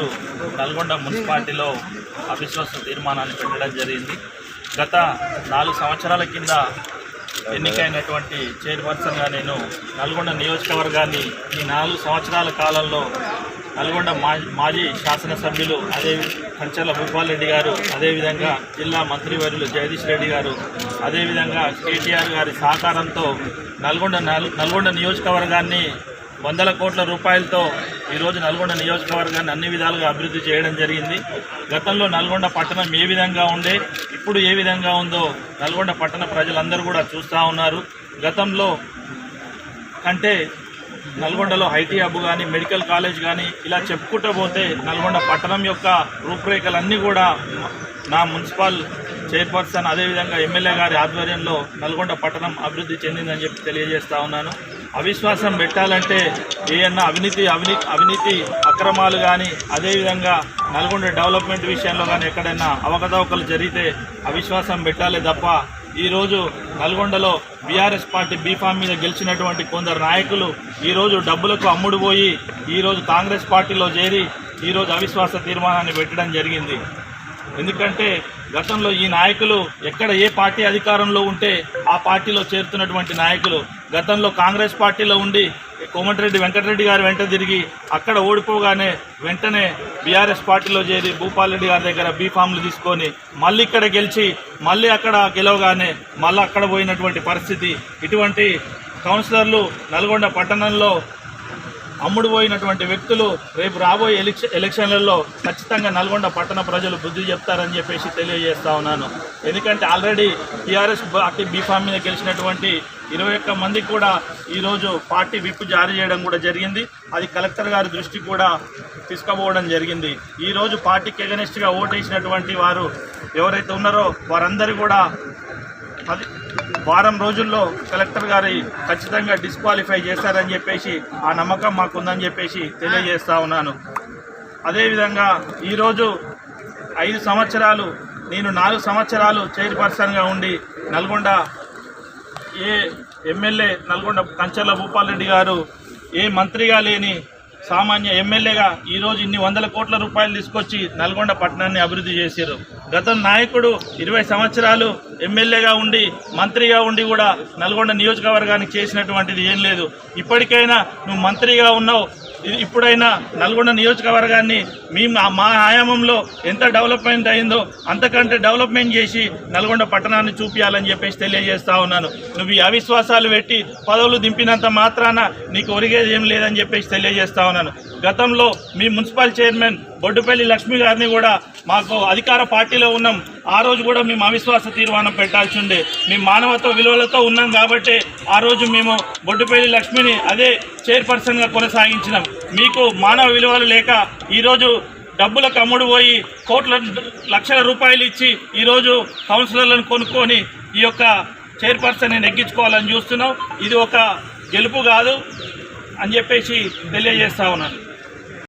ఈరోజు నల్గొండ మున్సిపాలిటీలో అవిశ్వాస తీర్మానాన్ని పెట్టడం జరిగింది. గత నాలుగు సంవత్సరాల కింద ఎన్నికైనటువంటి చైర్పర్సన్గా నేను నల్గొండ నియోజకవర్గాన్ని ఈ నాలుగు సంవత్సరాల కాలంలో నల్గొండ మా మాజీ శాసనసభ్యులు అదే కంచెల భూపాల్ రెడ్డి గారు అదేవిధంగా జిల్లా మంత్రివర్యులు జగదీష్ రెడ్డి గారు అదేవిధంగా కేటీఆర్ గారి సహకారంతో నల్గొండ నల్గొండ నియోజకవర్గాన్ని వందల కోట్ల రూపాయలతో ఈరోజు నల్గొండ నియోజకవర్గాన్ని అన్ని విధాలుగా అభివృద్ధి చేయడం జరిగింది. గతంలో నల్గొండ పట్టణం ఏ విధంగా ఉండే ఇప్పుడు ఏ విధంగా ఉందో నల్గొండ పట్టణ ప్రజలందరూ కూడా చూస్తూ ఉన్నారు. గతంలో కంటే నల్గొండలో ఐటీ హబ్ కానీ మెడికల్ కాలేజ్ కానీ ఇలా చెప్పుకుంటూ పోతే నల్గొండ పట్టణం యొక్క రూపురేఖలన్నీ కూడా నా మున్సిపల్ చైర్పర్సన్ అదేవిధంగా ఎమ్మెల్యే గారి ఆధ్వర్యంలో నల్గొండ పట్టణం అభివృద్ధి చెందిందని చెప్పి తెలియజేస్తా ఉన్నాను. అవిశ్వాసం పెట్టాలంటే ఏమన్నా అవినీతి అవినీతి అవినీతి అక్రమాలు కానీ అదేవిధంగా నల్గొండ డెవలప్మెంట్ విషయంలో కానీ ఎక్కడైనా అవకతవకలు జరిగితే అవిశ్వాసం పెట్టాలి తప్ప ఈరోజు నల్గొండలో బీఆర్ఎస్ పార్టీ బీఫామ్ మీద గెలిచినటువంటి కొందరు నాయకులు ఈరోజు డబ్బులకు అమ్ముడుపోయి ఈరోజు కాంగ్రెస్ పార్టీలో చేరి ఈరోజు అవిశ్వాస తీర్మానాన్ని పెట్టడం జరిగింది. ఎందుకంటే గతంలో ఈ నాయకులు ఎక్కడ ఏ పార్టీ అధికారంలో ఉంటే ఆ పార్టీలో చేరుతున్నటువంటి నాయకులు గతంలో కాంగ్రెస్ పార్టీలో ఉండి కోమటిరెడ్డి వెంకటరెడ్డి గారు వెంట తిరిగి అక్కడ ఓడిపోగానే వెంటనే బీఆర్ఎస్ పార్టీలో చేరి భూపాల్రెడ్డి గారి దగ్గర బీఫామ్లు తీసుకొని మళ్ళీ ఇక్కడ గెలిచి మళ్ళీ అక్కడ గెలవగానే మళ్ళీ అక్కడ పోయినటువంటి పరిస్థితి. ఇటువంటి కౌన్సిలర్లు నల్గొండ పట్టణంలో అమ్ముడు పోయినటువంటి వ్యక్తులు రేపు రాబోయే ఎలక్ష ఎలక్షన్లలో ఖచ్చితంగా నల్గొండ పట్టణ ప్రజలు బుద్ధి చెప్తారని చెప్పేసి తెలియజేస్తా ఉన్నాను. ఎందుకంటే ఆల్రెడీ టీఆర్ఎస్ పార్టీ బీఫామ్ మీద గెలిచినటువంటి ఇరవై ఒక్క మందికి కూడా ఈరోజు పార్టీ విప్ జారీ చేయడం కూడా జరిగింది. అది కలెక్టర్ గారి దృష్టి కూడా తీసుకుపోవడం జరిగింది. ఈరోజు పార్టీకి ఎగనెస్ట్గా ఓటేసినటువంటి వారు ఎవరైతే ఉన్నారో వారందరూ కూడా పది వారం రోజుల్లో కలెక్టర్ గారి ఖచ్చితంగా డిస్క్వాలిఫై చేశారని చెప్పేసి ఆ నమ్మకం మాకుందని చెప్పేసి తెలియజేస్తా ఉన్నాను. అదేవిధంగా ఈరోజు ఐదు సంవత్సరాలు నేను నాలుగు సంవత్సరాలు చైర్పర్సన్గా ఉండి నల్గొండ ఏ ఎమ్మెల్యే నల్గొండ కంచర్ల భూపాల్ రెడ్డి గారు ఏ మంత్రిగా లేని సామాన్య ఎమ్మెల్యేగా ఈరోజు ఇన్ని వందల కోట్ల రూపాయలు తీసుకొచ్చి నల్గొండ పట్టణాన్ని అభివృద్ధి చేశారు. గత నాయకుడు ఇరవై సంవత్సరాలు ఎమ్మెల్యేగా ఉండి మంత్రిగా ఉండి కూడా నల్గొండ నియోజకవర్గానికి చేసినటువంటిది ఏం లేదు. ఇప్పటికైనా నువ్వు మంత్రిగా ఉన్నావు ఇప్పుడైనా నల్గొండ నియోజకవర్గాన్ని మేము మా ఆయామంలో ఎంత డెవలప్మెంట్ అయిందో అంతకంటే డెవలప్మెంట్ చేసి నల్గొండ పట్టణాన్ని చూపించాలని చెప్పేసి తెలియజేస్తా ఉన్నాను. నువ్వు ఈ అవిశ్వాసాలు పెట్టి పదవులు దింపినంత మాత్రాన నీకు ఒరిగేది ఏం లేదని చెప్పేసి తెలియజేస్తా ఉన్నాను. గతంలో మీ మున్సిపల్ చైర్మన్ బొడ్డుపల్లి లక్ష్మి గారిని కూడా మాకు అధికార పార్టీలో ఉన్నాం. ఆ రోజు కూడా మేము అవిశ్వాస తీర్మానం పెట్టాల్సి ఉండే మేము మానవత్వ విలువలతో ఉన్నాం కాబట్టి ఆ రోజు మేము బొడ్డుపల్లి లక్ష్మిని అదే చైర్పర్సన్గా కొనసాగించినాం. మీకు మానవ విలువలు లేక ఈరోజు డబ్బులకు అమ్ముడు పోయి కోట్ల లక్షల రూపాయలు ఇచ్చి ఈరోజు కౌన్సిలర్లను కొనుక్కొని ఈ యొక్క చైర్పర్సన్ని నెగ్గించుకోవాలని చూస్తున్నాం. ఇది ఒక గెలుపు కాదు అని చెప్పేసి తెలియజేస్తా ఉన్నాను.